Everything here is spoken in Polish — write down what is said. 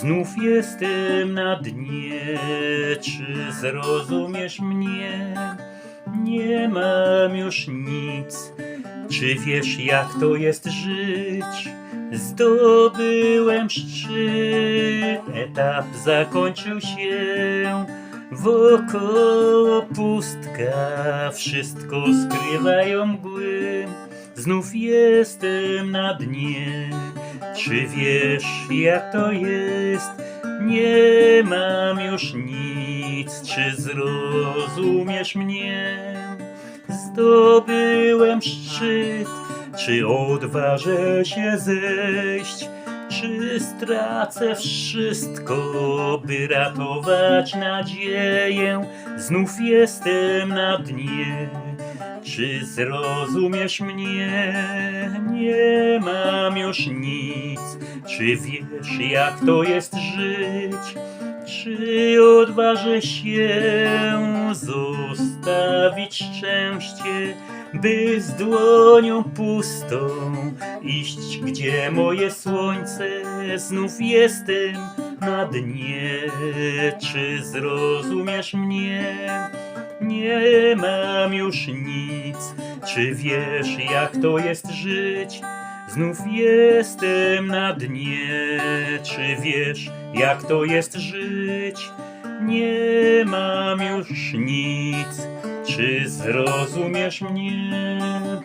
Znów jestem na dnie, czy zrozumiesz mnie? Nie mam już nic, czy wiesz jak to jest żyć? Zdobyłem szczyt, etap zakończył się. Wokoło pustka, wszystko skrywają mgły. Znów jestem na dnie. Czy wiesz, jak to jest? Nie mam już nic. Czy zrozumiesz mnie? Zdobyłem szczyt. Czy odważę się zejść? Czy stracę wszystko, by ratować nadzieję? Znów jestem na dnie. Czy zrozumiesz mnie? Nie mam już nic. Czy wiesz, jak to jest żyć? Czy odważę się zostawić szczęście, by z dłonią pustą iść, gdzie moje słońce znów jestem na dnie? Czy zrozumiesz mnie? Nie mam już nic. Czy wiesz, jak to jest żyć? Znów jestem na dnie. Czy wiesz, jak to jest żyć? Nie mam już nic. Czy zrozumiesz mnie?